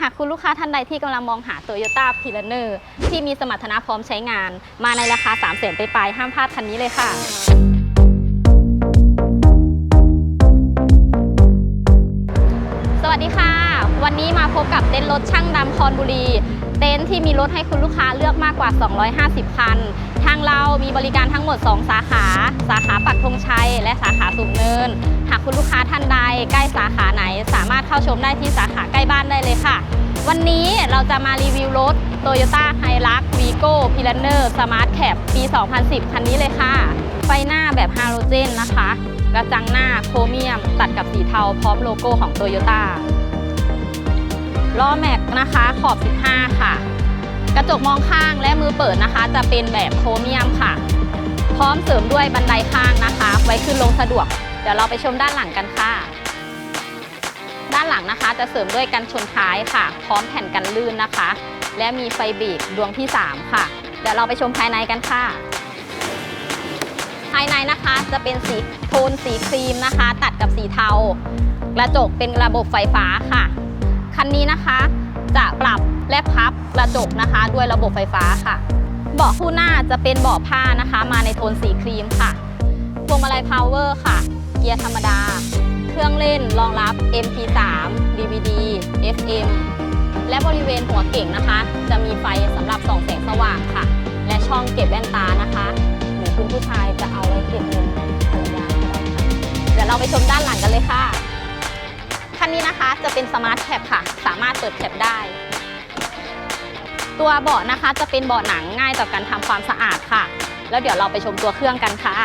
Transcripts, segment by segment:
หากคุณลูกค้าท่านใดที่กำลังมองหา Toyota p i l a n e r ที่มีสมรรถนะพร้อมใช้งาน มาในราคา 3 0 0 0 0 0ไปปลายๆห้ามพลาดคันนี้เลยค่ะ กับเต็นท์รถช่างดำคอนบุรี เต็นท์ที่มีรถให้คุณลูกค้าเลือกมากกว่า 250 คัน ทางเรามีบริการทั้งหมด 2 สาขา สาขาปักธงชัย และสาขาสูงเนิน หากคุณลูกค้าท่านใดใกล้สาขาไหน สามารถเข้าชมได้ที่สาขาใกล้บ้านได้เลยค่ะ วันนี้เราจะมารีวิวรถ Toyota Hilux Vigo p i l a n e r Smart Cap ปี 2010 คันนี้เลยค่ะ ไฟหน้าแบบฮาโลเจนนะคะ กระจังหน้าโครเมียม ตัดกับสีเทาพร้อมโลโก้ของ Toyota ล้อแม็กนะคะขอบ 15 ค่ะ กระจกมองข้างและมือเปิดนะคะ จะเป็นแบบโครเมียมค่ะ พร้อมเสริมด้วยบันไดข้างนะคะ ไว้ขึ้นลงสะดวก เดี๋ยวเราไปชมด้านหลังกันค่ะ ด้านหลังนะคะจะเสริมด้วยกันชนท้ายค่ะ พร้อมแผ่นกันลื่นนะคะ และมีไฟเบรกดวงที่ 3 ค่ะ เดี๋ยวเราไปชมภายในกันค่ะภายในนะคะจะเป็นสีโทนสีครีมนะคะ ตัดกับสีเทา กระจกเป็นระบบไฟฟ้าค่ะ คันนี้นะคะ จะปรับและพับกระจกนะคะ ด้วยระบบไฟฟ้าค่ะ เบาะคู่หน้าจะเป็นเบาะผ้านะคะ มาในโทนสีครีมค่ะพวงมาลัยพาวเวอร์ค่ะ เกียร์ธรรมดา เครื่องเล่นรองรับ MP3 DVD FM และบริเวณหัวเก่งนะคะ จะมีไฟสำหรับส่องแสงสว่างค่ะ และช่องเก็บแว่นตานะคะหรือคุณผู้ชายจะเอาไว้เก็บเงินภรรยาก็ได้ค่ะเดี๋ยวเราไปชมด้านหลังกันเลยค่ะ นะคะจะเป็นสมาร์ทแคปค่ะ สามารถเปิดแคปได้ ตัวเบาะนะคะจะเป็นเบาะหนังง่ายต่อการทำความสะอาดค่ะ แล้วเดี๋ยวเราไปชมตัวเครื่องกันค่ะ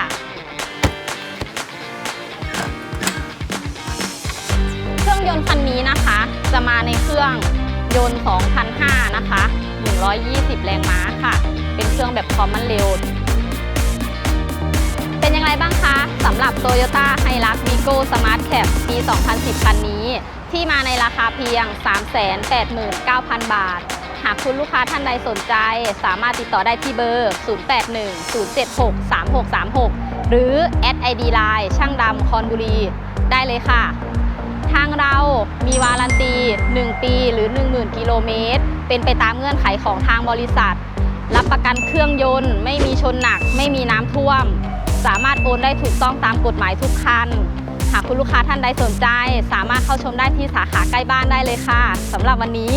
เครื่องยนต์คันนี้นะคะ จะมาในเครื่องยนต์ 2,005 นะคะ 120 แรงม้าค่ะ เป็นเครื่องแบบความมันเร็ว Toyota Hilux Vigo Smart Cap ปี 2010 คันนี้ ที่มาในราคาเพียง 389,000 บาท หากคุณลูกค้าท่านใดสนใจ สามารถติดต่อได้ที่เบอร์ 0810763636 หรือ @id line ช่างดำคอนบุรี ได้เลยค่ะ ทางเรามีวารันตี 1 ปีหรือ 10,000 กิโลเมตร เป็นไปตามเงื่อนไขของทางบริษัท รับประกันเครื่องยนต์ ไม่มีชนหนัก ไม่มีน้ำท่วม สามารถโอนได้ถูกต้องตามกฎหมายทุกคัน หากคุณลูกค้าท่านใดสนใจ สามารถเข้าชมได้ที่สาขาใกล้บ้านได้เลยค่ะสำหรับวันนี้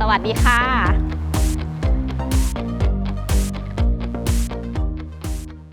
สวัสดีค่ะ